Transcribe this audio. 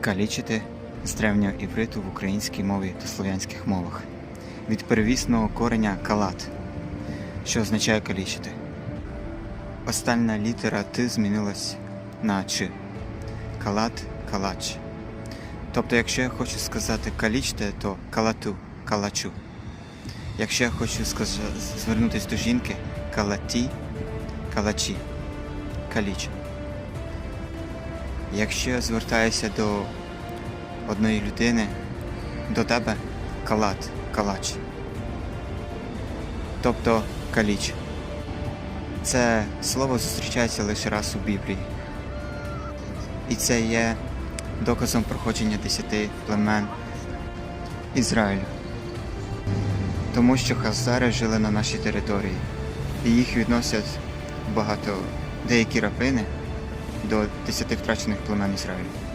Калічити з древнього івриту в українській мові та слов'янських мовах. Від перевісного кореня калат, що означає калічити. Остальна літера Т змінилась на Ч. Калат, калач. Тобто, якщо я хочу сказати калічте, то калату, калачу. Якщо я хочу звернутися до жінки, калаті, калачі, каліч. Якщо я звертаюся до одної людини, до тебе калат, калач. Тобто каліч. Це слово зустрічається лише раз у Біблії. І це є доказом проходження десяти племен Ізраїлю. Тому що хазари жили на нашій території, і їх відносять багато деякі рабини до десяти втрачених племен Ізраїлю.